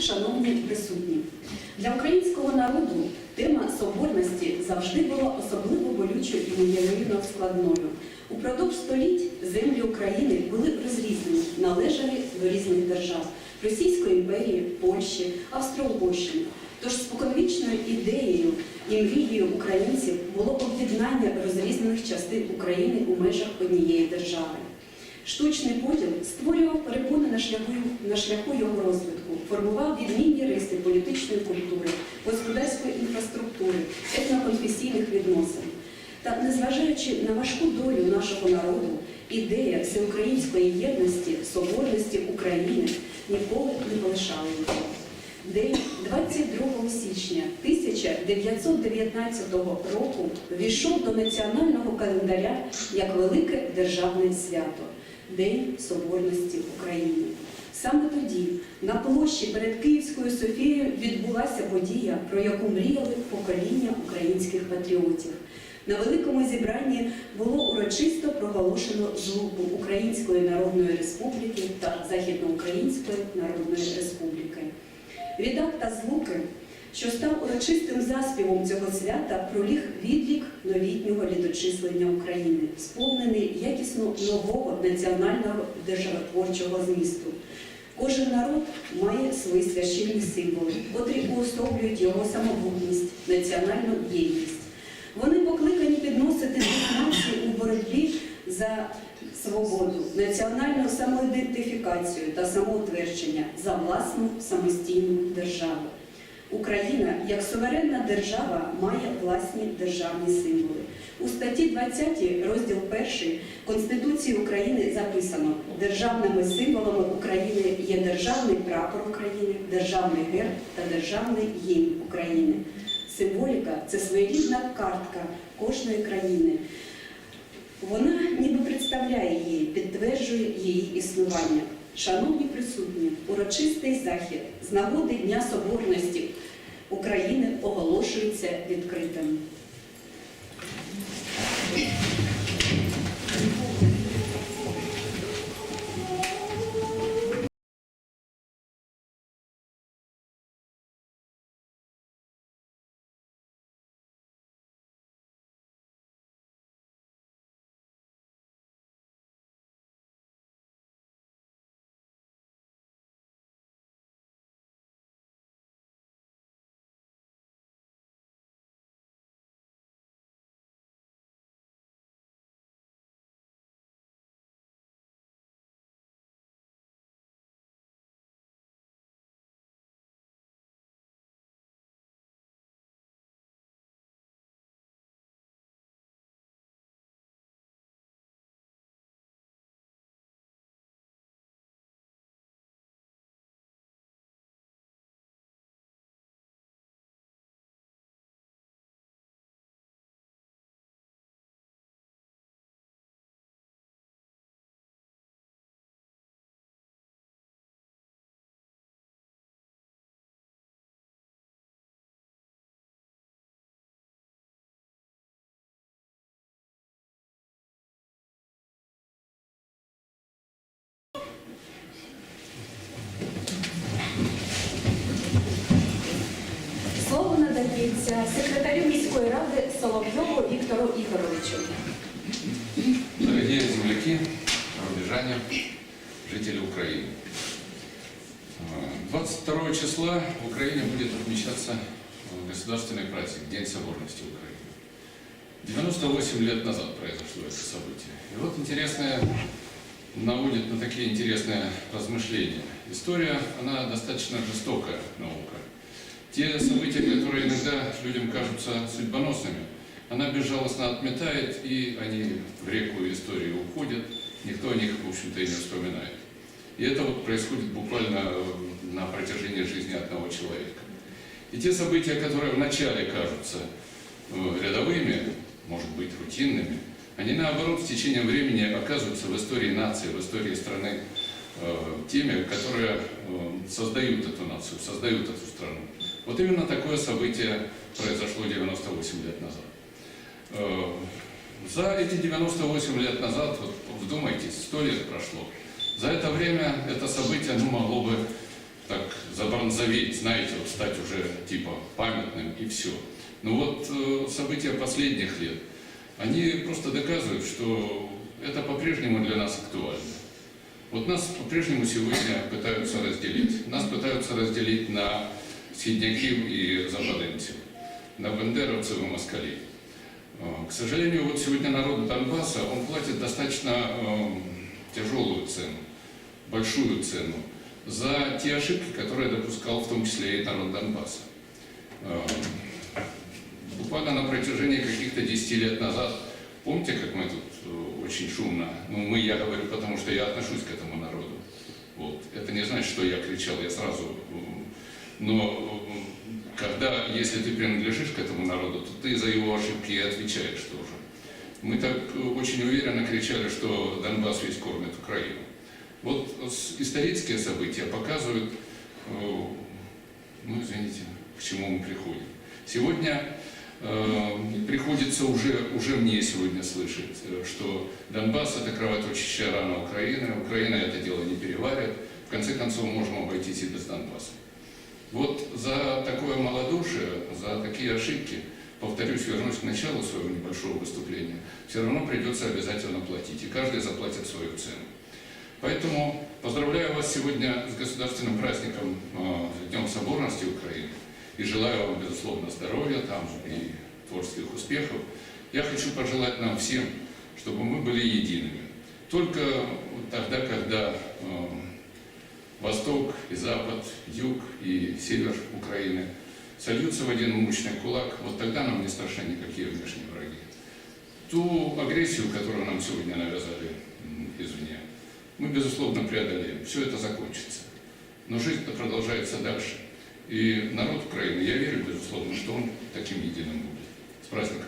шановні присутні, для українського народу тема соборності завжди була особливо болючою і неймовірно складною. Упродовж століть землі України були розрізнені, належали до різних держав Російської імперії, Польщі, Австро-Угорщини. Тож споконвічною ідеєю і мрією українців було об'єднання розрізнених частин України у межах однієї держави. Штучний поділ створював перепони на шляху, на шляху його розвитку, формував відмінні риси політичної культури, господарської інфраструктури, етноконфесійних відносин. Та незважаючи на важку долю нашого народу, ідея всеукраїнської єдності, соборності України ніколи не полишала його. День 22 січня 1919 року ввійшов до національного календаря як велике державне свято День Соборності України. Саме тоді на площі перед Київською Софією відбулася подія, про яку мріяли покоління українських патріотів. На великому зібранні було урочисто проголошено злуку Української Народної Республіки та Західноукраїнської Народної Республіки. Від акта злуки, що став урочистим заспівом цього свята, проліг відлік новітнього літочислення України, сповнений якісно нового національного державотворчого змісту. Кожен народ має свої священні символи, котрі уособлюють його самобутність, національну єдність. Вони покликані підносити дух нації у боротьбі за свободу, національну самоідентифікацію та самоутвердження за власну самостійну державу. Україна як суверенна держава має власні державні символи. У статті 20 розділ 1 Конституції України записано: державними символами України є державний прапор України, державний герб та державний гімн України. Символіка це своєрідна картка кожної країни. Вона ніби представляє її, підтверджує її існування. Шановні присутні, урочистий захід з нагоди Дня Соборності України оголошується відкритим. Слово надається секретарю міської ради Соловйову Віктору Ігоровичу. Дорогие земляки, рубежане, жители Украины. А, 22 числа в Украине будет отмечаться э, государственный праздник, День соборности Украины. 98 лет назад произошло это событие. И вот интересное, наводит на такие интересные размышления. История, она достаточно жестокая наука. Те события, которые иногда людям кажутся судьбоносными, она безжалостно отметает, и они в реку истории уходят, никто о них, в общем-то, и не вспоминает. И это вот происходит буквально э, на протяжении жизни одного человека. И те события, которые вначале кажутся э, рядовыми, может быть, рутинными, они, наоборот, с течением времени оказываются в истории нации, в истории страны э, теми, которые создают эту нацию, создают эту страну. Вот именно такое событие произошло 98 лет назад. Э, За эти 98 лет назад, вот вдумайтесь, 100 лет прошло. За это время это событие ну, могло бы так забронзоветь, знаете, вот стать уже типа памятным и все. Но вот э, события последних лет, они просто доказывают, что это по-прежнему для нас актуально. Вот нас по-прежнему сегодня пытаются разделить. Нас пытаются разделить на східняків и западенцев, на бандеровцев и москалей. К сожалению, вот сегодня народ Донбасса, он платит достаточно э, тяжелую цену, большую цену за те ошибки, которые допускал в том числе и народ Донбасса. Э, Буквально на протяжении каких-то 10 лет назад, помните, как мы тут очень шумно, ну мы, я говорю, потому что я отношусь к этому народу. Вот. Это не значит, что я кричал, я сразу... Но э, когда, если ты принадлежишь к этому народу, то ты за его ошибки и отвечаешь тоже. Мы так э, очень уверенно кричали, что Донбасс весь кормит Украину. Вот исторические события показывают, э, ну извините, к чему мы приходим. Сегодня э, приходится уже, уже мне сегодня слышать, что Донбасс это кровоточащая рана Украины, Украина это дело не переварит, в конце концов можем обойтись и без Донбасса. Вот за такое малодушие, за такие ошибки, повторюсь, вернусь к началу своего небольшого выступления, все равно придется обязательно платить, и каждый заплатит свою цену. Поэтому поздравляю вас сегодня с государственным праздником э, Днем Соборности Украины и желаю вам, безусловно, здоровья там и творческих успехов. Я хочу пожелать нам всем, чтобы мы были едиными. Только тогда, когда Восток и Запад, Юг и Север Украины сольются в один мощный кулак, вот тогда нам не страшны никакие внешние враги. Ту агрессию, которую нам сегодня навязали извне, мы, безусловно, преодолеем. Все это закончится. Но жизнь-то продолжается дальше. И народ Украины, я верю, безусловно, что он таким единым будет. С праздником!